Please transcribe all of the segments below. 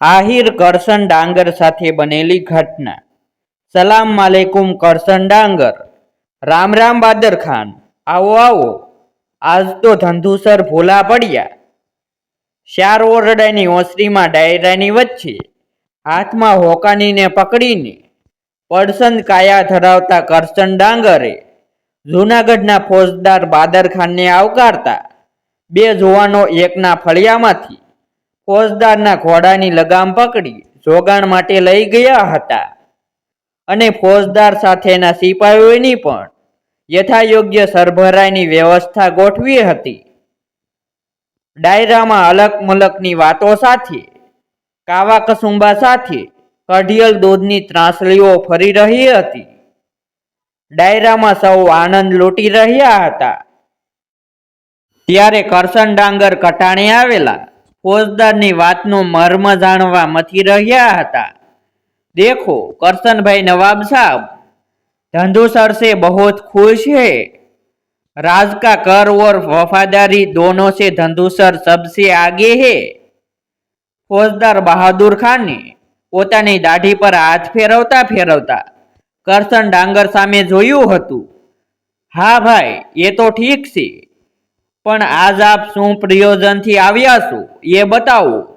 આહિર કરસન ડાંગર સાથે બનેલી ઘટના. સલામ માલેકુમ કરસન ડાંગર. રામ રામ બાદર ખાન. આવો આવો. આજ તો ધંધુસર ભૂલા પડ્યા. શાર ઓરડાની ઓસરીમાં ડાયરાની વચ્ચે. હાથમાં હોકાનીને પકડીને. પડસંદ કાયા ધરાવતા કરસન ડાંગરે. જૂનાગઢના ફોજદાર બાદર ખાનને આવકારતા. બે જુવાનો એકના ફળિયામાંથી. ફોજદારના ઘોડાની લગામ પકડી જોગાણ માટે લઈ ગયા હતા. અને ફોજદાર સાથેના સિપાહીઓની પણ યથાયોગ્ય સરભરાઈની વ્યવસ્થા ગોઠવી હતી. ડાયરામાં અલક મલકની વાતો સાથે, કાવા કસુંબા સાથે કઢિયલ દૂધની ત્રાસલીઓ ફરી રહી હતી. ડાયરામાં સૌ આનંદ લૂંટી રહ્યા હતા. ત્યારે કરસન ડાંગર કટાણે આવેલા ફોજદારની વાતનો મર્મ જાણવા મથી રહ્યા હતા. દેખો, કરશનભાઈ નવાબ સાહેબ ધંધુસર સે બહુ ખુશ હે. राज का कर और वफादारी दोनों से ધંધુસર સબસે આગે હે. ફોજદાર બહાદુર ખાને પોતાની દાઢી પર હાથ ફેરવતા ફેરવતા કરશન ડાંગર સામે જોયું હતું. હા ભાઈ, એ તો ઠીક છે. પણ આજ આપ શું પ્રયોજનથી આવ્યા છો? એ બતાવો.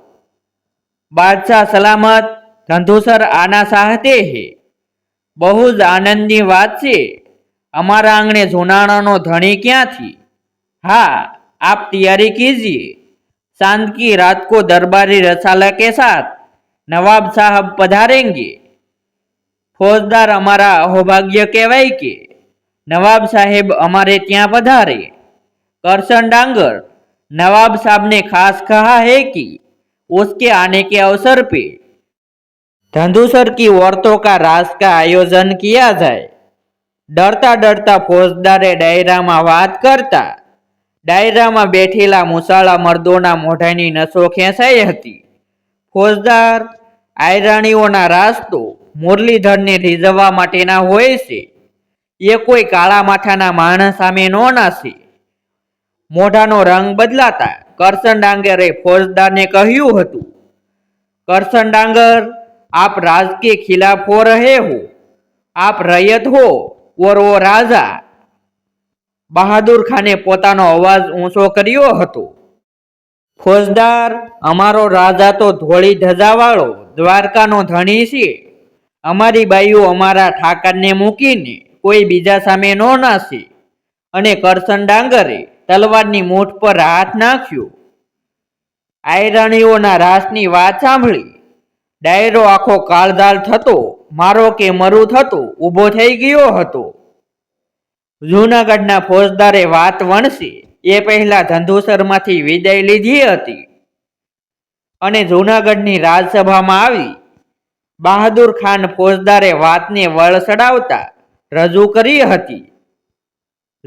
બાદશાહ સલામત, ધંધુસર આના સાહતે હે. બહુ જ આનંદની વાત છે. અમારા આંગણે જુનાણાનો ધણી ક્યાંથી? હા, આપ તૈયારી કીજીએ. ચાંદ કી રાત દરબારી રસાલા કે સાથ? નવાબ સાહેબ પધારેંગે. ફોજદાર અમારા અહોભાગ્ય કહેવાય કે? નવાબ સાહેબ અમારે ત્યાં પધારે. करशन डांगर नवाब साहब ने खास कहा है कि उसके आने के अवसर पे धंधुसर की औरतों का रास का आयोजन किया जाए ડરતા ડરતા ફોજદારે ડાયરામાં વાત કરતા ડાયરામાં બેઠેલા મુસાળા મર્દોના મોઢાની નસો ખેંચાઈ હતી ફોજદાર આયરાણીઓના રાસ તો મુરલીધરને રીઝવવા માટેના હોય છે એ કોઈ કાળા માથાના માણસ સામે નો નાસે મોઢાનો રંગ બદલાતા કરસન ડાંગરે ફોજદારને કહ્યું હતું કરસન ડાંગર આપ રાજકીય ખિલાફો રહે હો, આપ રૈયત હો ઓર ઓ રાજા. બહાદુર ખાને પોતાનો અવાજ ઊંચો કર્યો હતો, ફોજદાર, અમારો રાજા તો ધોળી ધજાવાળો, દ્વારકાનો ધણી છે. અમારી બાઈઓ અમારા ઠાકરને મૂકીને કોઈ બીજા સામે નો નાસી. અને કરસન ડાંગરે તલવારની મૂઠ પર હાથ નાખ્યો. આયરણીઓના રાસની વાત સાંભળી. ડાયરો આખો કાળદાળ થતો, મારો કે મરું થતો, ઊભો થઈ ગયો હતો. જૂનાગઢના ફોજદારે વાત વણશે એ પહેલા ધંધુસરમાંથી વિદાય લીધી હતી. અને જૂનાગઢની રાજસભામાં આવી. બહાદુર ખાન ફોજદારે વાતને વળસડાવતા રજૂ કરી હતી.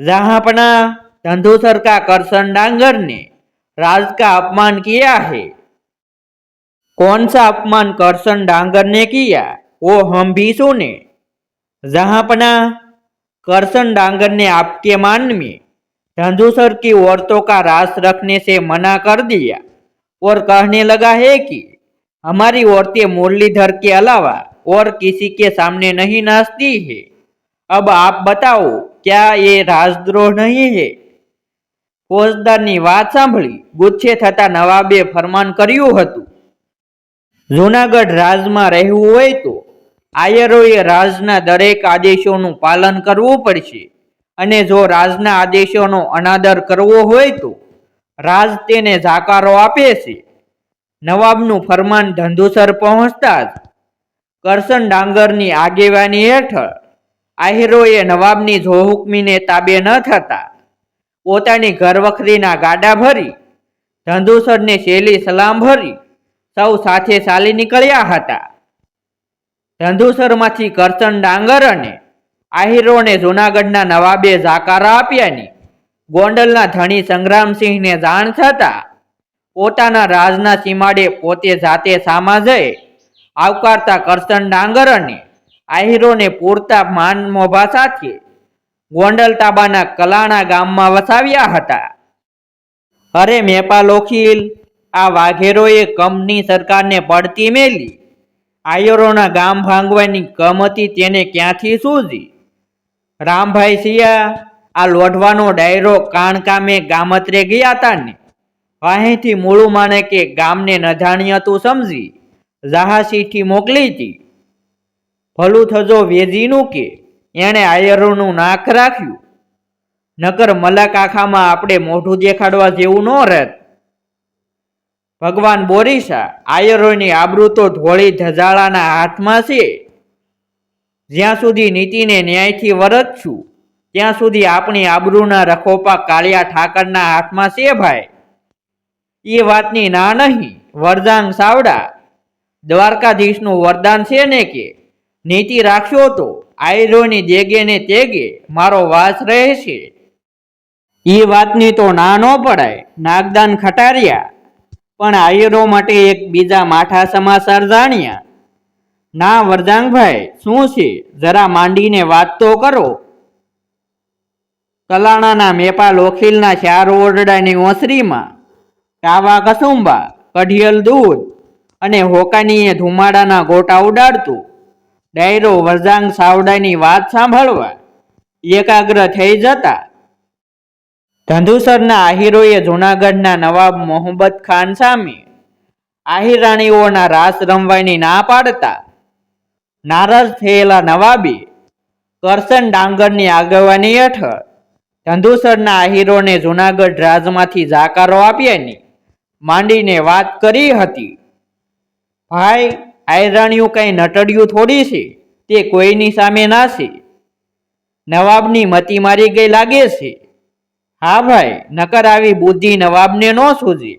જહાંપણા धंधुसर का करसन डांगर ने राज का अपमान किया है। कौन सा अपमान करसन डांगर ने किया? वो हम भी सुने। जहांपना करसन डांगर ने आपके मान में धंधुसर की औरतों का रास रखने से मना कर दिया और कहने लगा है कि हमारी औरतें मुरलीधर के अलावा और किसी के सामने नहीं नाचती है। अब आप बताओ, क्या ये राजद्रोह नहीं है? ફોજદારની વાત સાંભળી ગુચ્છે થતા નવાબે ફરમાન કર્યું હતું, જૂનાગઢ રાજમાં રહેવું હોય તો આયરોએ રાજના દરેક આદેશોનું પાલન કરવું પડશે અને જો રાજના આદેશોનો અનાદર કરવો હોય તો રાજ તેને જાકારો આપે છે. નવાબનું ફરમાન ધંધુસર પહોંચતા જ કરશન ડાંગરની આગેવાની હેઠળ આહિરોએ નવાબની જોહુકમીને તાબે ન થતા પોતાની ઘરવખરીના ગાડા ભરી, ધંધુસરની શેલી સલામ ભરી, સૌ સાથે ચાલી નીકળ્યા હતા. ધંધુસરમાંથી કરશન ડાંગર અને આહિરોને જૂનાગઢના નવાબે જાકારા આપ્યાની ગોંડલના ધણી સંગ્રામસિંહને જાણ થતા પોતાના રાજના સીમાડે પોતે જાતે સામા જઈ આવકારતા કરસન ડાંગર અને આહિરોને પૂરતા માન મોભા સાથે ગોંડલ તાબાના કલાણા ગામમાં વસાવ્યા હતા. અરે મેપા લોખીલ આ વાઘેરોએ કંપની સરકારને પડતી મેલી. આયરોના ગામ ભાંગવાની કમ હતી તેને ક્યાંથી સૂઝી? રામભાઈ સિયા આ લોઢવાનો ડાયરો કાણકામે ગામત્રે ગયા હતા ને અહીંથી મૂળું માને કે ગામને નજાણિયતું સમજી. જહાસીથી મોકલી હતી ભલું થજો વેજીનું કે. એણે આયરોનું નાક રાખ્યું. નકર મલક આખામાં આપણે મોઢું દેખાડવા જેવું ન રહેત. ભગવાન બોરીસા, આયરોની આબરૂ તો ધોળી ધજાળાના હાથમાં છે. જ્યાં સુધી નીતિને ન્યાયથી વરતશું ત્યાં સુધી આપણી આબરૂના રખોપા કાળિયા ઠાકરના હાથમાં છે ભાઈ. એ વાતની ના નહીં, વરદાન સાવડા. દ્વારકાધીશનું વરદાન છે ને કે? નીતિ રાખ્યો તો. આયરોની દેગે ને તેગે મારો વાસ રહેશે. એ વાતની તો ના ન પડાય, નાગદાન ખટાર્યા. પણ આયરો માટે એક બીજા માઠા સમાચાર જાણ્યા. ના વરદાંગભાઈ શું છે? જરા માંડીને વાત તો કરો. કલાણાના મેપા લોખીલના ચાર ઓરડાની ઓસરીમાં, કાવા કસુંબા, કઢિયલ દૂધ અને હોકાનીએ ધુમાડાના ગોટા ઉડાડતું. ડાયરો વરજાંગ સાવડાની વાત સાંભળવા એકાગ્ર થઈ જતા ધંધુસરના આહિરોએ જૂનાગઢના નવાબ મોહમ્મદ ખાન સામે આહિર રાણીઓના રાસ રમવાની ના પાડતા નારાજ થયેલા નવાબે કરસન ડાંગરની આગેવાની હેઠળ ધંધુસરના આહિરોને જૂનાગઢ રાજમાંથી જાકારો આપ્યાની માંડીને વાત કરી હતી. ભાઈ આયરાણીઓ કંઈ નટડિયું થોડી છે? તે કોઈની સામે ના છે? નવાબની મતી મારી ગઈ લાગે છે? હા ભાઈ, નકર આવી બુદ્ધિ નવાબને ન સૂજી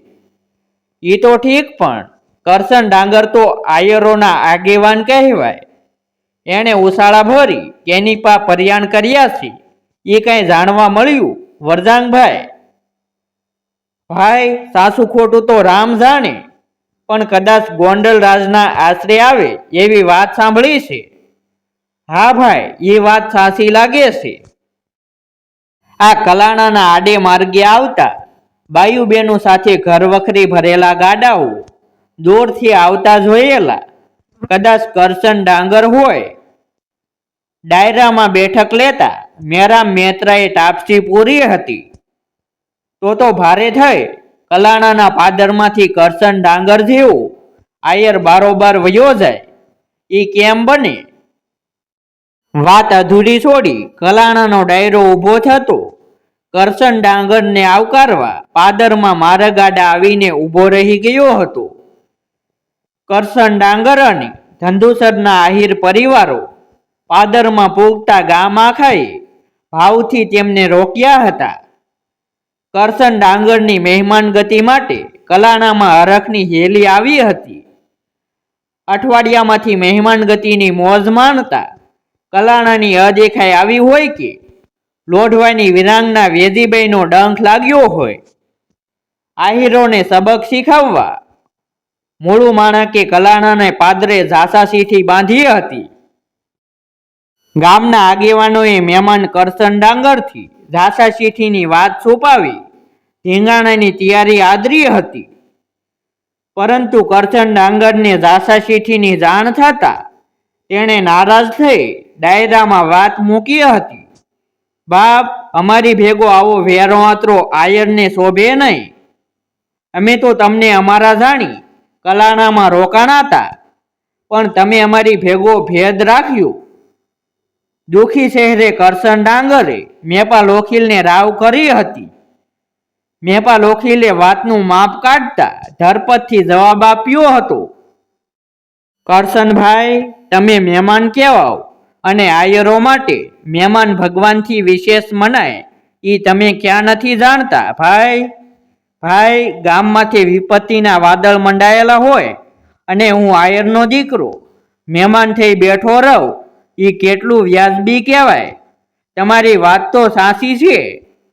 એ તો ઠીક પણ, કરશન ડાંગર તો આયરોના આગેવાન કહેવાય. એણે ઉશાળા ભરી, કેની પા પર્યાણ કર્યા છે? એ કંઈ જાણવા મળ્યું? વરજાંગભાઈ ભાઈ. સાસુ ખોટું તો રામ જાણે. પણ કદાચ ગોંડલ રાજના આશરે આવે એવી વાત સાંભળી છે. હા ભાઈ, એ વાત સાચી લાગે છે. આ કલાણાના આડે માર્ગે આવતા બાયુબેનો સાથે ઘર વખરી ભરેલા ગાડાઓ દૂરથી આવતા જોયેલા. કદાચ કરશન ડાંગર હોય. ડાયરામાં બેઠક લેતા મેરામ મેત્રાએ ટાપસી પૂરી હતી. તો તો ભારે થઈ. કલાણાના પાદરમાંથી કરસન ડાંગર જેવું આયર બારોબાર વયો જાય. એ કેમ બને? વાત અધૂરી છોડી કલાણાનો ડાયરો ઊભો થતો. કરસન ડાંગરને આવકારવા પાદરમાં મારગાડા આવીને ઊભો રહી ગયો હતો. કરસન ડાંગર અને ધંધુસરના આહિર પરિવારો પાદરમાં પૂગતા ગામ આખાએ ભાવથી તેમને રોક્યા હતા. કરશન ડાંગરની મહેમાન ગતિ માટે કલાણામાં હરખની હેલી આવી હતી. અઠવાડિયામાંથી મહેમાન ગતિની મોજ માણતા કલાણાની અદેખાઈ આવી હોય કે લોઢવાની વિરાંગના વેદીબાઈનો ડંખ લાગ્યો હોય. આહિરોને સબક શીખવવા મૂળું માણકે કલાણાને પાદરે ઝાસાસીથી બાંધી હતી. ગામના આગેવાનોએ મહેમાન કરસન ડાંગરથી ઝાસાસીથીની વાત છુપાવી ધીંગાણાની તૈયારી આદરી હતી. પરંતુ કરચન ડાંગરને ઝાસાસીથીની જાણ થતા તેણે નારાજ થઈ ડાયરામાં વાત મૂકી હતી. બાપ, અમારી ભેગો આવો વેરો આતરો, આયરને શોભે નહીં. અમે તો તમને અમારા જાણી કલાણામાં રોકાણા હતા પણ તમે અમારી ભેગો ભેદ રાખ્યો. દુખી શહેરે કરસન ડાંગરે મેપા લોખીલને રાવ કરી હતી. મેપા લોખીલે વાતનું માપ કાઢતા ધરપતથી જવાબ આપ્યો હતો. કરશનભાઈ, તમે મહેમાન કહેવાઓ અને આયરો માટે મહેમાન ભગવાનથી વિશેષ મનાય. એ તમે ક્યાં નથી જાણતા? ભાઈ ભાઈ, ગામમાંથી વિપત્તિના વાદળ મંડાયેલા હોય અને હું આયરનો દીકરો. મહેમાન થઈ બેઠો રહું એ કેટલું વ્યાજબી કહેવાય? તમારી વાત તો સાચી છે.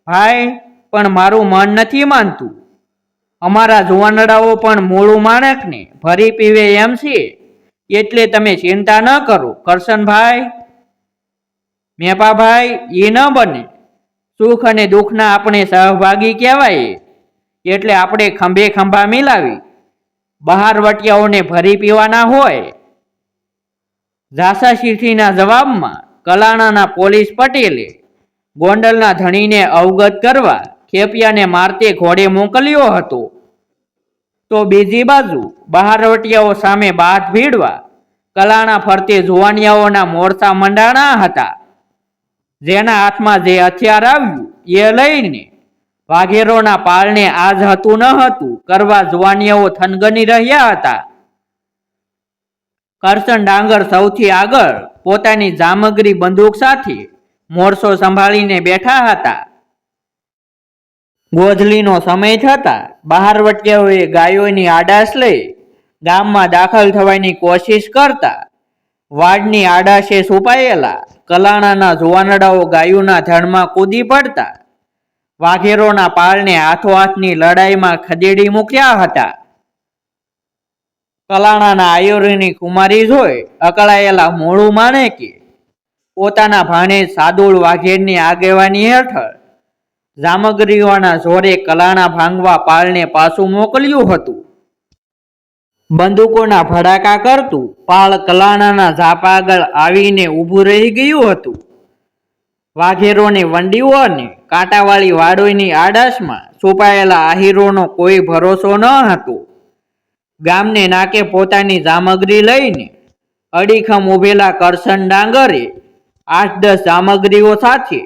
ભાઈ પણ મારું મન નથી માનતું. અમારા જુવાનડાઓ પણ મોડું માણકને ભરી પીવે એમ છે. એટલે તમે ચિંતા ન કરો, કરશનભાઈ. મેપાભાઈ એ ન બને. સુખ અને દુઃખના આપણે સહભાગી કહેવાય. એટલે આપણે ખંભે ખંભા મિલાવી. બહાર વટિયાઓને ભરી પીવાના હોય. ઝાસા શીઠીના જવાબમાં કલાણાના પોલીસ પટેલે ગોંડલના ધણીને અવગત કરવા ખેપિયાને મારતે ઘોડે મોકલ્યો હતો. તો બીજી બાજુ બહારવટિયાઓ સામે બાથ ભીડવા કલાણા ફરતે જુવાનિયાઓના મોરચા મંડાણા હતા. જેના હાથમાં જે હથિયાર આવ્યું એ લઈને વાઘેરોના પાલને આજ હતું ન હતું કરવા જુવાનિયાઓ થનગની રહ્યા હતા. કરસન ડાંગર સૌથી આગળ પોતાની જામગરી બંદૂક સાથે મોરસો સંભાળીને બેઠા હતા. ગોધલીનો સમય થતા બહારવટિયાઓએ ગાયોની આડાશ લઈ ગામમાં દાખલ થવાની કોશિશ કરતા વાડની આડાશે છુપાયેલા કલાણાના જુવાનડાઓ ગાયોના ધણમાં કૂદી પડતા વાઘેરોના પાળને હાથો હાથની લડાઈમાં ખદેડી મૂક્યા હતા. કલાણાના આયુર્યની કુમારી જોઈ અકળાયેલા મોડું માણેકી પોતાના ભાણે સાદુળ વાઘેરની આગેવાની હેઠળ જામગરીઓના જોરે કલાણા ભાંગવા પાલને પાછું મોકલ્યું હતું. બંદૂકોના ભડાકા કરતું પાળ કલાણાના ઝાપ આગળ આવીને ઊભું રહી ગયું હતું. વાઘેરોની વંડીઓ અને કાંટાવાળી વાડોની આડાશમાં છુપાયેલા આહીરોનો કોઈ ભરોસો ન હતો. ગામને નાકે પોતાની સામગ્રી લઈને અડીખમ ઊભેલા કરશન ડાંગરે આઠ દસ સામગ્રીઓ સાથે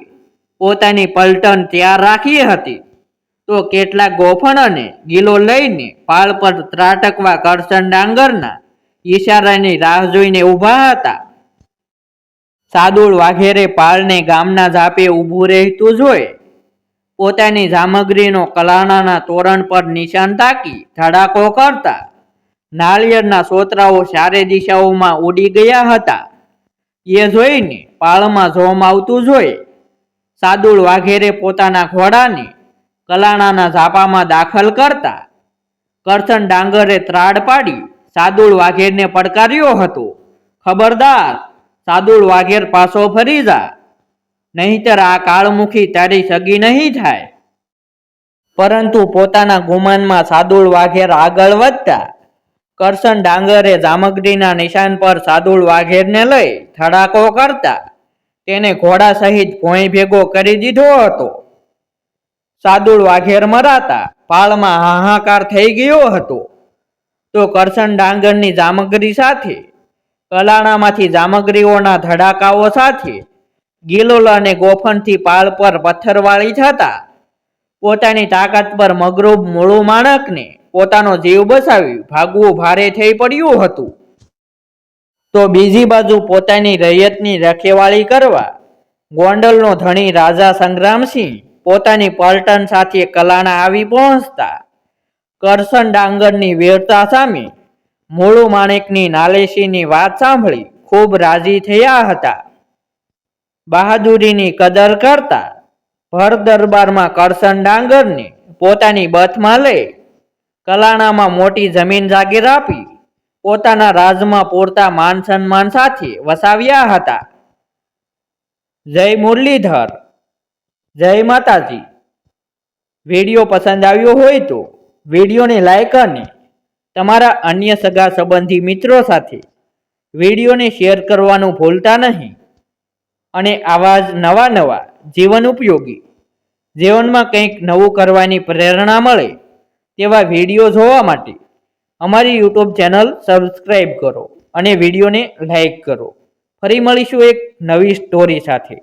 પોતાની પલટન તૈયાર રાખી હતી. તો કેટલાક ગોફણને ગીલો લઈને પાળ પર ત્રાટકવા કરશન ડાંગરના ઈશારાની રાહ જોઈને ઊભા હતા. સાદુળ વાઘેરે પાળને ગામના ઝાપે ઊભું રહેતું જોઈ પોતાની સામગ્રીનો કલાણાના તોરણ પર નિશાન તાકી ધડાકો કરતા નાળિયેરના સોતરાઓ ચારે દિશાઓમાં ઉડી ગયા હતા. એ જોઈને પાળમાં જોમ આવતું જોઈ સાદુળ વાઘેરે પોતાના ઘોડાને કલાણાના ઝાપામાં દાખલ કરતા કરસન ડાંગરે ત્રાડ પાડી સાદુળ વાઘેરને પડકાર્યો હતો. ખબરદાર, સાદુળ વાઘેર પાછો ફરી જા, નહીતર આ કાળમુખી તારી સગી નહીં થાય. પરંતુ પોતાના ગુમાનમાં સાદુળ વાઘેર આગળ વધતા કરસન ડાંગરે જામગડીના નિશાન પર સાદુળ વાઘેરને લઈ ધડાકો કરતા તેને ઘોડા સહિત ભોંય ભેગો કરી દીધો હતો. સાદુળ વાઘેર મરાતા પાળમાં હાહાકાર થઈ ગયો હતો. તો કરશન ડાંગરની જામગરી સાથે, કલાણામાંથી જામગરીઓના ધડાકાઓ સાથે, ગિલોલ અને ગોફનથી પાળ પર પથ્થરવાળી થતા પોતાની તાકાત પર મગરૂબ મૂળું માણકને પોતાનો જીવ બચાવી ભાગવું ભારે થઈ પડ્યું હતું. તો બીજી બાજુ પોતાની રૈયતની રખેવાળી કરવા ગોંડલનો ધણી રાજા સંગ્રામસિંહ પોતાની પલટન સાથે કલાણા આવી પહોંચતા. કરસન ડાંગરની વીરતા સામે મૂળું માણેકની નાલેશીની વાત સાંભળી ખૂબ રાજી થયા હતા. બહાદુરીની કદર કરતા ભર દરબારમાં કરસન ડાંગરને પોતાની બથમાં લઈ કલાણામાં મોટી જમીન જાગીર આપી પોતાના રાજમાં પૂરતા માન સન્માન સાથે વસાવ્યા હતા. જય મુરલીધર, જય માતાજી. વીડિયો પસંદ આવ્યો હોય તો વિડીયોને લાઈક અને તમારા અન્ય સગા સંબંધી મિત્રો સાથે વિડીયોને શેર કરવાનું ભૂલતા નહીં. અને આવા જ નવા નવા જીવન ઉપયોગી, જીવનમાં કંઈક નવું કરવાની પ્રેરણા મળે તેવા વીડિયો જોવા માટે અમારી યુટ્યુબ ચેનલ સબસ્ક્રાઈબ કરો અને વિડીયોને લાઈક કરો. ફરી મળીશું એક નવી સ્ટોરી સાથે.